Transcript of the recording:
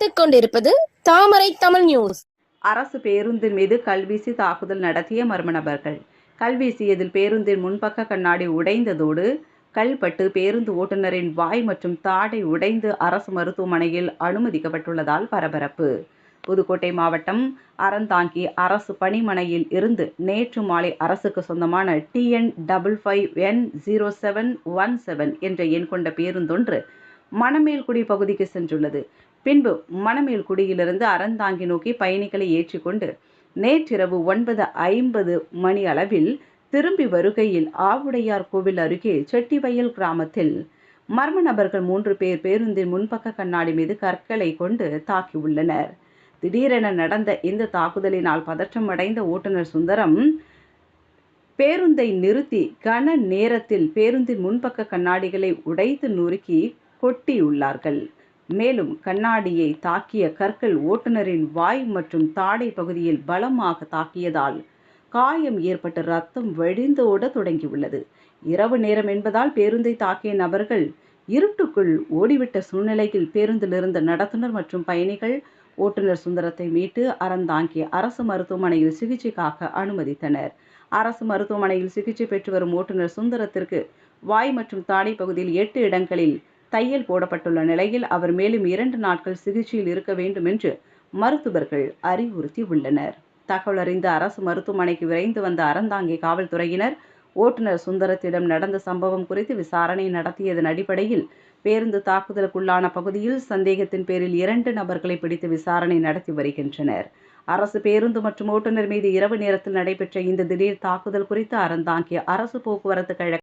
பார்த்துக் கொண்டிருப்பது தாமரை தமிழ் நியூஸ் அரசு பேருந்தின் மீது கல்வீசி தாக்குதல் நடத்திய மர்ம நபர்கள். கல்வீசியதில் பேருந்தின் முன்பக்க கண்ணாடி உடைந்ததோடு கல்பட்டு பேருந்து ஓட்டுநரின் வாய் மற்றும் தாடை உடைந்து அரசு மருத்துவமனையில் அனுமதிக்கப்பட்டுள்ளதால் பரபரப்பு. புதுக்கோட்டை மாவட்டம் அறந்தாங்கி அரசு பணிமனையில் இருந்து நேற்று மாலை அரசுக்கு சொந்தமான TN double five N zero seven one seven என்ற எண் கொண்ட பேருந்தொன்று மணமேல்குடி பகுதிக்கு சென்றுள்ளது. பின்பு மணமேல்குடியிலிருந்து அறந்தாங்கி நோக்கி பயணிகளை ஏற்றிக்கொண்டு நேற்றிரவு ஒன்பது ஐம்பது மணி அளவில் திரும்பி வருகையில் ஆவுடையார் கோவில் அருகே செட்டிவயல் கிராமத்தில் மர்ம நபர்கள் மூன்று பேர் பேருந்தின் முன்பக்க கண்ணாடி மீது கற்களை கொண்டு தாக்கியுள்ளனர் திடீரென நடந்த இந்த தாக்குதலினால் பதற்றமடைந்த ஓட்டுநர் சுந்தரம் பேருந்தை நிறுத்தி கன நேரத்தில் பேருந்தின் முன்பக்க கண்ணாடிகளை உடைத்து நொறுக்கி கொட்டியுள்ளார்கள். மேலும் கண்ணாடியை தாக்கிய கற்கள் ஓட்டுநரின் வாய் மற்றும் தாடை பகுதியில் பலமாக தாக்கியதால் காயம் ஏற்பட்டு ரத்தம் வழிந்தோட தொடங்கியுள்ளது. இரவு நேரம் என்பதால் பேருந்தை தாக்கிய நபர்கள் இருட்டுக்குள் ஓடிவிட்ட சூழ்நிலையில் பேருந்தில் இருந்த நடத்துனர் மற்றும் பயணிகள் ஓட்டுநர் சுந்தரத்தை மீட்டு அறந்தாங்கி அரசு மருத்துவமனையில் சிகிச்சைக்காக அனுமதித்தனர். அரசு மருத்துவமனையில் சிகிச்சை பெற்று வரும் ஓட்டுநர் சுந்தரத்திற்கு வாய் மற்றும் தாடை பகுதியில் எட்டு இடங்களில் தையல் போடப்பட்டுள்ள நிலையில் அவர் மேலும் இரண்டு நாட்கள் சிகிச்சையில் இருக்க வேண்டும் என்று மருத்துவர்கள் அறிவுறுத்தி உள்ளனர். தகவல் அறிந்த அரசு மருத்துவமனைக்கு விரைந்து வந்த அறந்தாங்கி காவல்துறையினர் ஓட்டுநர் சுந்தரத்திடம் நடந்த சம்பவம் குறித்து விசாரணை நடத்தியதன் அடிப்படையில் பேருந்து தாக்குதலுக்குள்ளான பகுதியில் சந்தேகத்தின் பேரில் இரண்டு நபர்களை பிடித்து விசாரணை நடத்தி வருகின்றனர். அரசு பேருந்து மற்றும் ஓட்டுநர் மீது இரவு நேரத்தில் நடைபெற்ற இந்த திடீர் தாக்குதல் குறித்து அறந்தாங்கி அரசு போக்குவரத்து கழக